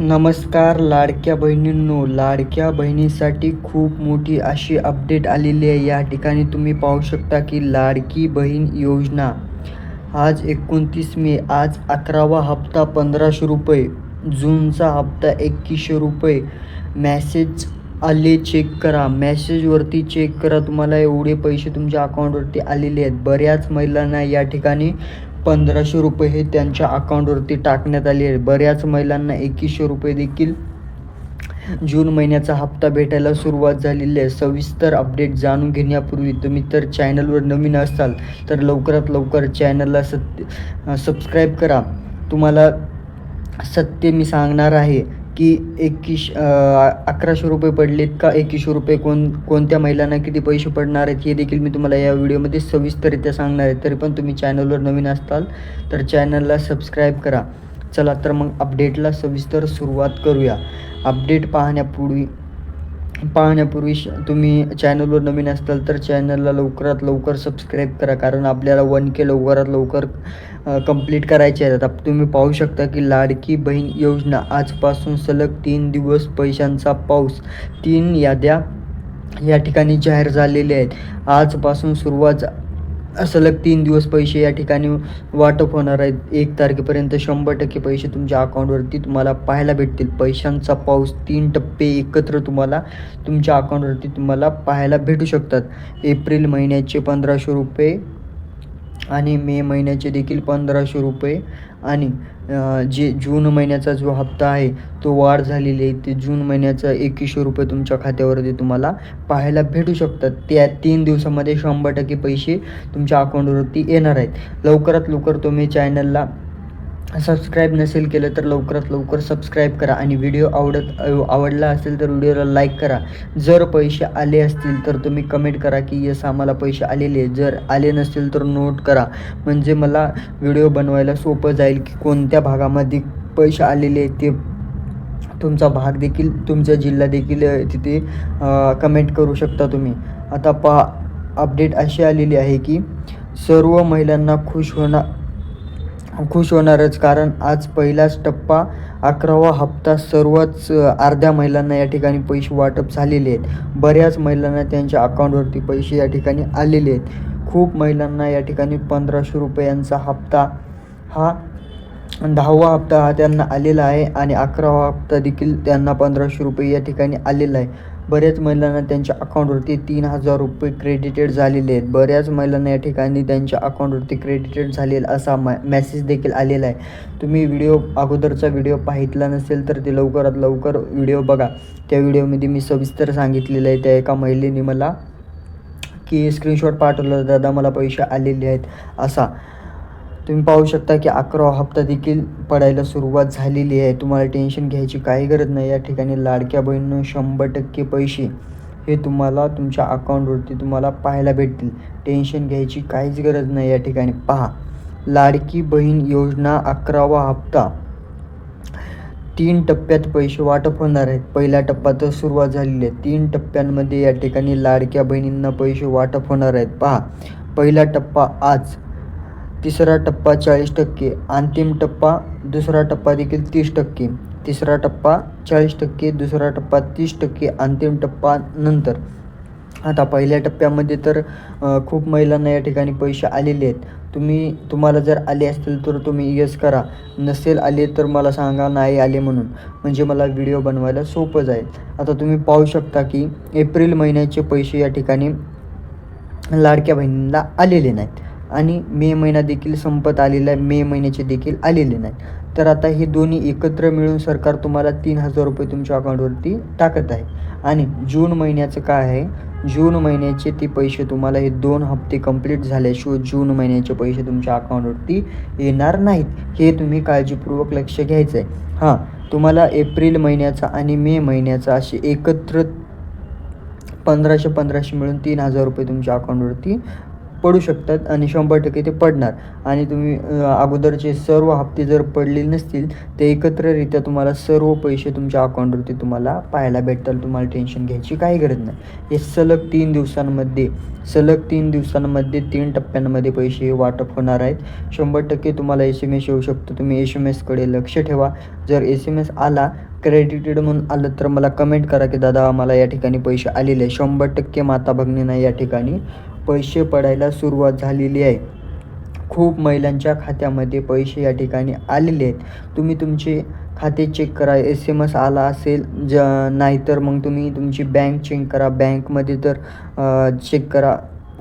नमस्कार लाडक्या बहिणींनो. लाडक्या बहिणीसाठी खूप मोठी अशी अपडेट आलेली आहे. या ठिकाणी तुम्ही पाहू शकता की लाडकी बहीण योजना आज एकोणतीस मे आज अकरावा हप्ता पंधराशे रुपये जूनचा हप्ता एकवीसशे रुपये. मॅसेज आले चेक करा. मॅसेजवरती चेक करा. तुम्हाला एवढे पैसे तुमच्या अकाउंटवरती आलेले आहेत. बऱ्याच महिलांना या ठिकाणी पंधराशे रुपये हे त्यांच्या अकाउंटवरती टाकण्यात आले आहे बऱ्याच महिलांना एकवीसशे रुपये देखील जून महिन्याचा हप्ता भेटायला सुरुवात झालेली आहे. सविस्तर अपडेट जाणून घेण्यापूर्वी तुम्ही तर चॅनलवर नवीन असाल तर लवकरात लवकर चॅनलला सत्य सबस्क्राईब करा. तुम्हाला सत्य मी सांगणार आहे. की एकवीस अकराशे रुपये पडलेत का? एकवीसशे रुपये कोण कोणत्या महिलांना किती पैसे पडणार आहेत? हे देखील मी तुम्हाला या व्हिडिओमध्ये सविस्तररित्या सांगणार आहे. तरी पण तुम्ही चॅनलवर नवीन असताल तर चॅनलला सबस्क्राईब करा. चला तर मग अपडेटला सविस्तर सुरुवात करूया. अपडेट पाहण्यापूर्वी पाहण्यापूर्वी श- तुम्ही चॅनलवर नवीन असाल तर चॅनलला लवकरात लवकर सबस्क्राईब करा. कारण आपल्याला वन के लवकरात लवकर कंप्लीट करायचे आहेत. आता तुम्ही पाहू शकता की लाडकी बहीण योजना आजपासून सलग तीन दिवस पैशांचा पाऊस. तीन याद्या या ठिकाणी जाहीर झालेल्या आहेत. आजपासून सुरुवात सलग तीन दिवस पैसे या ठिकाणी वाटप होणार आहेत. एक तारखेपर्यंत शंभर टक्के पैसे तुमच्या अकाउंटवरती तुम्हाला पाहायला भेटतील. पैशांचा पाऊस तीन टप्पे एकत्र तुम्हाला तुमच्या अकाउंटवरती तुम्हाला पाहायला भेटू शकतात. एप्रिल महिन्याचे पंधराशे रुपये आणि मे महिन्याचे देखील पंधराशे रुपये आणि जे जून महिन्याचा जो हप्ता आहे तो वाढ झालेली आहे. ते जून महिन्याचा एकवीसशे रुपये तुमच्या खात्यावरती तुम्हाला पाहायला भेटू शकतात. त्या तीन दिवसामध्ये शंभर टक्के पैसे तुमच्या अकाउंटवरती येणार आहेत. लवकरात लवकर तुम्ही चॅनलला सबस्क्राईब नसेल केलं तर लवकरात लवकर सबस्क्राईब करा आणि व्हिडिओ आवडत आवडला असेल तर व्हिडिओला लाईक करा. जर पैसे आले असतील तर तुम्ही कमेंट करा की यस आम्हाला पैसे आलेले जर आले नसतील तर नोट करा. म्हणजे मला व्हिडिओ बनवायला सोपं जाईल की कोणत्या भागामध्ये पैसे आलेले ते तुमचा भाग देखील तुमचा जिल्हा देखील तिथे कमेंट करू शकता तुम्ही. आता पहा अपडेट अशी आलेली आहे की सर्व महिलांना खुश होणार खुश होणारच कारण आज पहिलाच टप्पा अकरावा हप्ता सर्वच अर्ध्या महिलांना या ठिकाणी पैसे वाटप झालेले आहेत. बऱ्याच महिलांना त्यांच्या अकाउंटवरती पैसे या ठिकाणी आलेले आहेत. खूप महिलांना या ठिकाणी पंधराशे रुपयांचा हप्ता हा दहावा हप्ता हा त्यांना आलेला आहे आणि अकरावा हप्ता देखील त्यांना पंधराशे रुपये या ठिकाणी आलेला आहे. बऱ्याच महिलांना त्यांच्या अकाउंटवरती तीन हजार रुपये क्रेडिटेड झालेले आहेत. बऱ्याच महिलांना या ठिकाणी त्यांच्या अकाउंटवरती क्रेडिटेड झालेला असा मॅ मॅसेज देखील आलेला आहे. तुम्ही व्हिडिओ अगोदरचा व्हिडिओ पाहितला नसेल तर ते लवकरात लवकर व्हिडिओ बघा. त्या व्हिडिओमध्ये मी सविस्तर सांगितलेलं आहे. त्या एका महिलेने मला की स्क्रीनशॉट पाठवलं दादा मला पैसे आलेले आहेत. असा. तुम्ही पाहू शकता की अकरा हप्ता देखील पडायला सुरुवात झालेली आहे. तुम्हाला टेन्शन घ्यायची काही गरज नाही. या ठिकाणी लाडक्या बहिणीनं शंभर टक्के पैसे हे तुम्हाला तुमच्या अकाउंटवरती तुम्हाला पाहायला भेटतील. टेन्शन घ्यायची काहीच गरज नाही. या ठिकाणी पहा. लाडकी बहीण योजना अकरावा हप्ता. तीन टप्प्यात पैसे वाटप होणार आहेत. पहिल्या टप्प्यात सुरुवात झालेली आहे. तीन टप्प्यांमध्ये या ठिकाणी लाडक्या बहिणींना पैसे वाटप होणार आहेत. पहा. पहिला टप्पा आज. तिसरा टप्पा चाळीस टक्के अंतिम टप्पा दुसरा टप्पा देखील तीस टक्के तिसरा टप्पा चाळीस टक्के दुसरा टप्पा तीस टक्के अंतिम टप्पा नंतर. आता पहिल्या टप्प्यामध्ये तर खूप महिलांना या ठिकाणी पैसे आलेले आहेत. तुम्ही तुम्हाला जर आले असतील तर तुम्ही यस करा. नसेल आले तर मला सांगा नाही आले म्हणून. म्हणजे मला व्हिडिओ बनवायला सोपं जाईल. आता तुम्ही पाहू शकता की एप्रिल महिन्याचे पैसे या ठिकाणी लाडक्या बहिणींना आलेले नाहीत. आणि मे महिना देखील संपत आलेला आहे. मे महिन्याचे देखील आलेले नाहीत तर आता हे दोन्ही एकत्र मिळून सरकार तुम्हाला तीन हजार रुपये तुमच्या अकाउंटवरती टाकत आहे. आणि जून महिन्याचं काय आहे? जून महिन्याचे ते पैसे तुम्हाला हे दोन हप्ते कंप्लीट झाल्याशिवाय जून महिन्याचे पैसे तुमच्या अकाउंटवरती येणार नाहीत. हे तुम्ही काळजीपूर्वक लक्ष घ्यायचं आहे हां तुम्हाला एप्रिल महिन्याचा आणि मे महिन्याचा असे एकत्र पंधराशे पंधराशे मिळून तीन हजार रुपये तुमच्या अकाउंटवरती पडू शकतात आणि शंभर टक्के ते पडणार. आणि तुम्ही अगोदरचे सर्व हप्ते जर पडले नसतील ते एकत्ररित्या तुम्हाला सर्व पैसे तुमच्या अकाउंटवरती तुम्हाला पाहायला भेटतात. तुम्हाला टेन्शन घ्यायची काही गरज नाही. हे सलग तीन दिवसांमध्ये सलग तीन दिवसांमध्ये तीन टप्प्यांमध्ये पैसे वाटप होणार आहेत. शंभर टक्के तुम्हाला एस एम एस येऊ शकतो. तुम्ही एस एम एसकडे लक्ष ठेवा. जर एस एम एस आला क्रेडिटेड म्हणून आलं तर मला कमेंट करा की दादा मला या ठिकाणी पैसे आलेले शंभर टक्के माता भगिनींना या ठिकाणी पैसे पडायला सुरुवात झालेली आहे. खूप महिलांच्या खात्यामध्ये पैसे या ठिकाणी आलेले आहेत. तुम्ही तुमचे खाते चेक करा. एस एम एस आला असेल ज नाहीतर मग तुम्ही तुमची बँक चेक करा. बँकमध्ये तर चेक करा.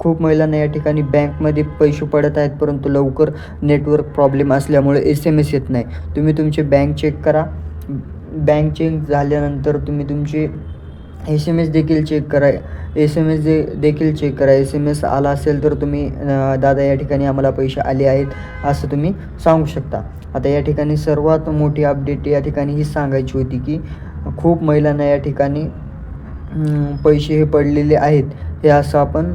खूप महिलांना या ठिकाणी बँकमध्ये पैसे पडत आहेत परंतु लवकर नेटवर्क प्रॉब्लेम असल्यामुळे एस एम एस येत नाही. तुम्ही तुमचे बँक चेक करा. बँक चेक झाल्यानंतर तुम्ही तुमचे एस एम एस देखील चेक करा. एस एम एस दे देखील चेक करा. एस एम एस आला असेल तर तुम्ही दादा या ठिकाणी आम्हाला पैसे आले आहेत असं तुम्ही सांगू शकता. आता या ठिकाणी सर्वात मोठी अपडेट या ठिकाणी ही सांगायची होती की खूप महिलांना या ठिकाणी पैसे हे पडलेले आहेत. हे असं आपण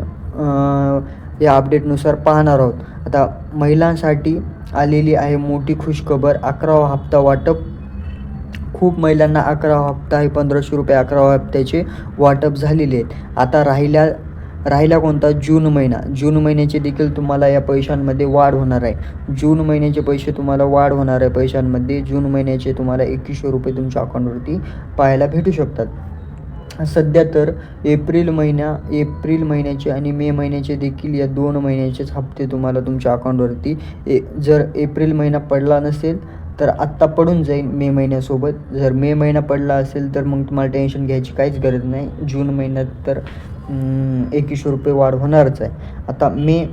या अपडेटनुसार पाहणार आहोत. आता महिलांसाठी आलेली आहे मोठी खुशखबर अकरावा हप्ता वाटप. खूप महिलांना अकरा हप्ता आहे पंधराशे रुपये अकरा हप्त्याचे वाटप झालेले आहेत. आता राहिल्या राहिला कोणता? जून महिना. जून महिन्याचे देखील तुम्हाला या पैशांमध्ये वाढ होणार आहे. जून महिन्याचे पैसे तुम्हाला वाढ होणार आहे पैशांमध्ये. जून महिन्याचे तुम्हाला एकवीसशे रुपये तुमच्या अकाउंटवरती पाहायला भेटू शकतात. सध्या तर एप्रिल महिन्या एप्रिल महिन्याचे आणि मे महिन्याचे देखील या दोन महिन्याचेच हप्ते तुम्हाला तुमच्या अकाउंटवरती ए जर एप्रिल महिना पडला नसेल तर आत्ता पडून जाईल मे महिन्यासोबत. जर मे महिना पडला असेल तर मग तुम्हाला टेन्शन घ्यायची काहीच गरज नाही. जून महिन्यात तर एकवीसशे रुपये वाढ होणारच आहे. आता मे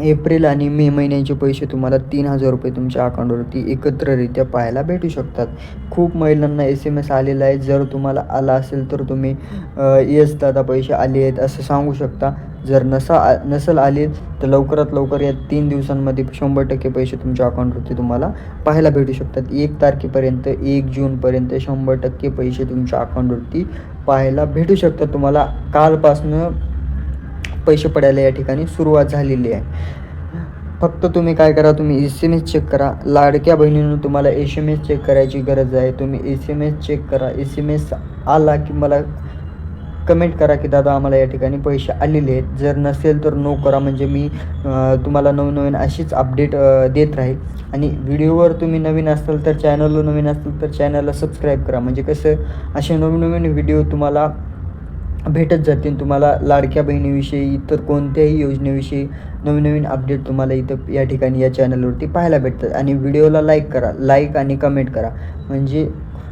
एप्रिल आणि मे महिन्याचे पैसे तुम्हाला तीन हजार रुपये तुमच्या अकाउंटवरती एकत्ररित्या पाहायला भेटू शकतात. खूप महिलांना एस एम एस आलेला आहे. जर तुम्हाला आला असेल तर तुम्ही येस दादा पैसे आले आहेत असं सांगू शकता. जर नसा आ नसेल आली तर लवकरात लवकर या तीन दिवसांमध्ये शंभर टक्के पैसे तुमच्या अकाउंटवरती तुम्हाला पाहायला भेटू शकतात. एक तारखेपर्यंत एक जूनपर्यंत शंभर टक्के पैसे तुमच्या अकाउंटवरती पाहायला भेटू शकतात. तुम्हाला कालपासनं पैसे पडायला या ठिकाणी सुरुवात झालेली आहे. फक्त तुम्ही काय करा तुम्ही एस एम एस चेक करा. लाडक्या बहिणीनं तुम्हाला एस एम एस चेक करायची गरज आहे. तुम्ही एस एम एस चेक करा. एस एम एस आला की मला कमेंट करा की दादा आम्हाला या ठिकाणी पैसे आलेले आहेत. जर नसेल तर नो करा. म्हणजे मी तुम्हाला नवीन नवीन अशीच अपडेट देत राहील. आणि व्हिडिओवर तुम्ही नवीन असाल तर चॅनलवर नवीन असाल तर चॅनलला सबस्क्राईब करा. म्हणजे कसं असे नवीन नवीन व्हिडिओ तुम्हाला भेटत जातील. तुम्हाला लाडक्या बहिणीविषयी इतर कोणत्याही योजनेविषयी नवीन नवीन अपडेट तुम्हाला इथं या ठिकाणी या चॅनलवरती पाहायला भेटतात. आणि व्हिडिओला लाईक करा. लाईक आणि कमेंट करा. म्हणजे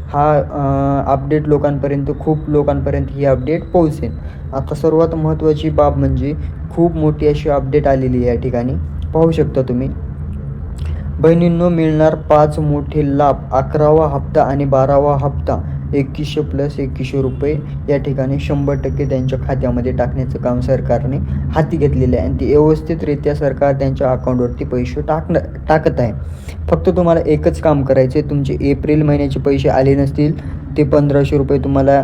हा अपडेट लोकांपर्यंत खूप लोकांपर्यंत ही अपडेट पोहोचेल. आता सर्वात महत्त्वाची बाब म्हणजे खूप मोठी अशी अपडेट आलेली आहे या ठिकाणी. पाहू शकता तुम्ही. बहिणींनो मिळणार पाच मोठे लाभ अकरावा हप्ता आणि बारावा हप्ता. एकवीसशे प्लस एकवीसशे रुपये या ठिकाणी शंभर टक्के त्यांच्या खात्यामध्ये टाकण्याचं काम सरकारने हाती घेतलेलं आहे. आणि ते व्यवस्थितरित्या सरकार त्यांच्या अकाउंटवरती पैसे टाकणं टाकत आहे. फक्त तुम्हाला एकच काम करायचे तुमचे एप्रिल महिन्याचे पैसे आले नसतील ते पंधराशे रुपये तुम्हाला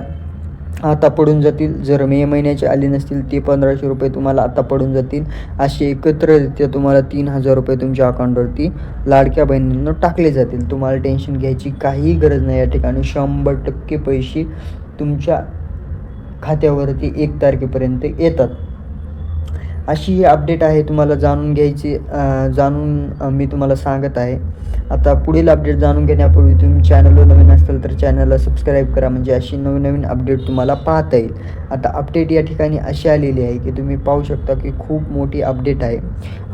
आता पडून जातील. जर मे महिन्याचे आले नसतील ते पंधराशे रुपये तुम्हाला आता पडून जातील. असे एकत्ररित्या तुम्हाला तीन हजार रुपये तुमच्या अकाउंटवरती लाडक्या बहिणींना टाकले जातील. तुम्हाला टेन्शन घ्यायची काहीही गरज नाही. या ठिकाणी शंभर टक्के पैसे तुमच्या खात्यावरती एक तारखेपर्यंत येतात. अशी ही अपडेट आहे तुम्हाला जाणून घ्यायची जाणून मी तुम्हाला सांगत आहे. आता पुढील अपडेट जाणून घेण्यापूर्वी तुम्ही चॅनलवर नवीन असाल तर चॅनलला सबस्क्राईब करा. म्हणजे अशी नवीन नवीन अपडेट तुम्हाला पाहता येईल. आता अपडेट या ठिकाणी अशी आलेली आहे की तुम्ही पाहू शकता की खूप मोठी अपडेट आहे.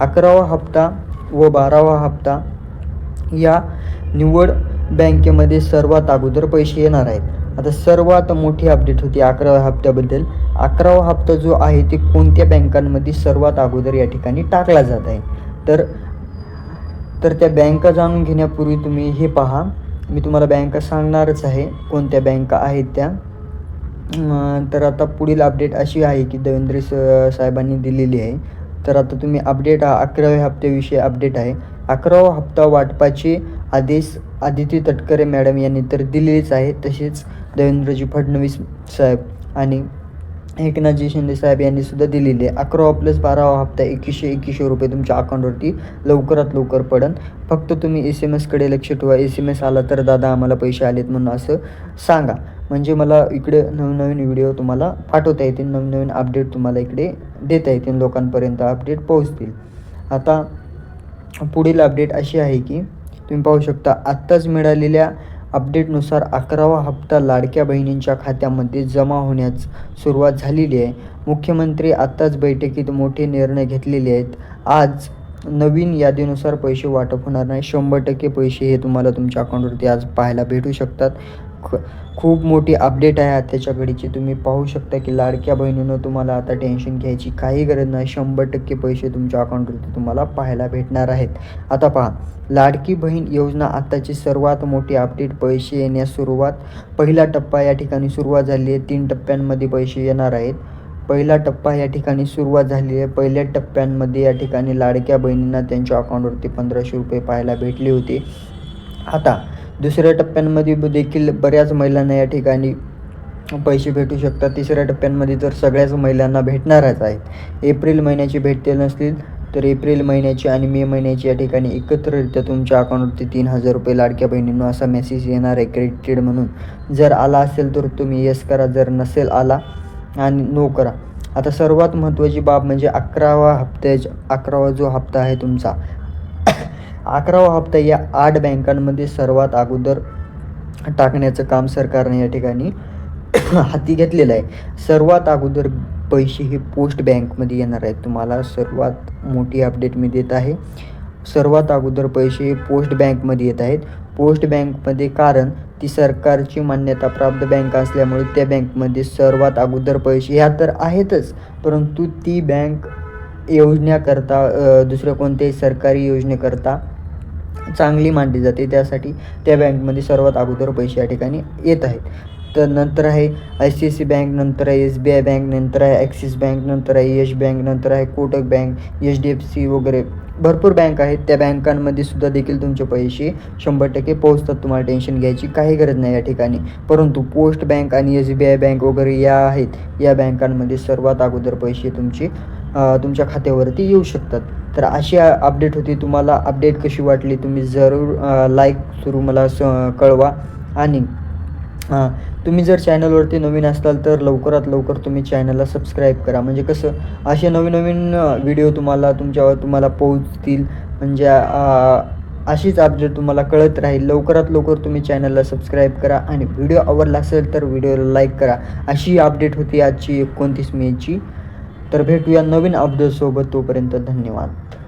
अकरावा हप्ता व बारावा हप्ता या निवड बँकेमध्ये सर्वात अगोदर पैसे येणार आहेत. आता सर्वात मोठी अपडेट होती अकराव्या हप्त्याबद्दल. अकरावा हप्ता जो आहे ते कोणत्या बँकांमध्ये सर्वात अगोदर या ठिकाणी टाकला जात आहे? तर तर त्या बँका जाणून घेण्यापूर्वी तुम्ही हे पहा. मी तुम्हाला बँका सांगणारच आहे. कोणत्या बँका आहेत त्या? तर आता पुढील अपडेट अशी आहे की देवेंद्र स- साहेबांनी दिलेली आहे. तर आता तुम्ही अपडेट हा अकराव्या हप्त्याविषयी अपडेट आहे. अकरावा हप्ता वाटपाचे आदेश आदिती तटकरे मॅडम यांनी तर दिलेलेच आहे. तसेच देवेंद्रजी फडणवीस साहेब आणि एकनाथजी शिंदे साहेब यांनी सुद्धा दिलेली आहे. अकरावा प्लस बारावा हप्ता एकवीसशे एकवीसशे रुपये तुमच्या अकाउंटवरती लवकरात लवकर पडन. फक्त तुम्ही एस एम एसकडे लक्ष ठेवा. एस एम एस आला तर दादा आम्हाला पैसे आलेत म्हणून असं सांगा. म्हणजे मला इकडे नवनवीन व्हिडिओ तुम्हाला पाठवता येतील. नवीन नवीन अपडेट तुम्हाला इकडे देता येतील. लोकांपर्यंत अपडेट पोहोचतील. आता पुढील अपडेट अशी आहे की तुम्ही पाहू शकता आत्ताच मिळालेल्या अपडेटनुसार अकरावा हप्ता लाडक्या बहिणींच्या खात्यामध्ये जमा होण्यास सुरुवात झालेली आहे. मुख्यमंत्री आत्ताच बैठकीत मोठे निर्णय घेतलेले आहेत. आज नवीन यादीनुसार पैसे वाटप होणार नाही. शंभर टक्के पैसे हे तुम्हाला तुमच्या अकाउंटवरती आज पाहायला भेटू शकतात. ख खूप मोठी अपडेट आहे त्याच्याकडची तुम्ही पाहू शकता की लाडक्या बहिणीनं तुम्हाला आता टेन्शन घ्यायची काही गरज नाही. शंभर टक्के पैसे तुमच्या अकाउंटवरती तुम्हाला पाहायला भेटणार आहेत. आता पहा लाडकी बहीण योजना आत्ताची सर्वात मोठी अपडेट पैसे येण्यास सुरुवात पहिला टप्पा या ठिकाणी सुरुवात झाली आहे. तीन टप्प्यांमध्ये पैसे येणार आहेत. पहिला टप्पा या ठिकाणी सुरुवात झाली आहे. पहिल्या टप्प्यांमध्ये या ठिकाणी लाडक्या बहिणींना त्यांच्या अकाउंटवरती पंधराशे रुपये पाहायला भेटले होते. आता दुसऱ्या टप्प्यांमध्ये देखील बऱ्याच महिलांना या ठिकाणी पैसे भेटू शकतात. तिसऱ्या टप्प्यांमध्ये तर सगळ्याच महिलांना भेटणारच आहेत. एप्रिल महिन्याची भेटते नसतील तर एप्रिल महिन्याची आणि मे महिन्याची या ठिकाणी एकत्ररित्या तुमच्या अकाउंटवरती तीन हजार रुपये लाडक्या बहिणींनो असा मेसेज येणार आहे. क्रेडिटेड म्हणून. जर आला असेल तर तुम्ही येस करा. जर नसेल आला आणि नो करा. आता सर्वात महत्त्वाची बाब म्हणजे अकरावा हप्त्याच्या अकरावा जो हप्ता आहे तुमचा अकरावा हप्ता या आठ बँकांमध्ये सर्वात अगोदर टाकण्याचं काम सरकारने या ठिकाणी हाती घेतलेलं आहे. सर्वात अगोदर पैसे हे पोस्ट बँकमध्ये येणार आहेत. तुम्हाला सर्वात मोठी अपडेट मी देत आहे. सर्वात अगोदर पैसे हे पोस्ट बँकमध्ये येत आहेत. पोस्ट बँकमध्ये कारण ती सरकारची मान्यता प्राप्त बँक असल्यामुळे त्या बँकमध्ये सर्वात अगोदर पैसे ह्या तर आहेतच. परंतु ती बँक योजण्याकरता दुसऱ्या कोणत्याही सरकारी योजनेकरता चांगली मानली जाते. त्यासाठी त्या बँकमध्ये सर्वात अगोदर पैसे या ठिकाणी येत आहेत. तर नंतर आहे I C I C bank नंतर आहे एस बी आय बँक नंतर आहे ॲक्सिस बँक नंतर आहे यश बँक नंतर आहे Kotak bank H D F C वगैरे भरपूर बँक आहेत. त्या बँकांमध्ये सुद्धा देखील तुमचे पैसे शंभर टक्के पोहोचतात. तुम्हाला टेन्शन घ्यायची काही गरज नाही या ठिकाणी. परंतु पोस्ट बँक आणि एस बी आय बँक वगैरे या आहेत. या बँकांमध्ये सर्वात अगोदर पैसे तुमचे तुमच्या खात्यावरती येऊ शकतात. तर अशी अपडेट होती. तुम्हाला अपडेट कशी वाटली तुम्ही जरूर लाईक सुरू मला स कळवा. आणि हां तुम्ही जर चॅनलवरती नवीन असाल तर लवकरात लवकर तुम्ही चॅनलला सबस्क्राईब करा. म्हणजे कसं असे नवीन नवीन व्हिडिओ तुम्हाला तुमच्यावर तुम्हाला पोहोचतील. म्हणजे अशीच अपडेट तुम्हाला कळत राहील. लवकरात लवकर तुम्ही चॅनलला सबस्क्राईब करा. आणि व्हिडिओ आवडला असेल तर व्हिडिओला लाईक करा. अशी अपडेट होती आजची एकोणतीस मेची तर भेटूया नवीन अपडेटसोबत तोपर्यंत धन्यवाद.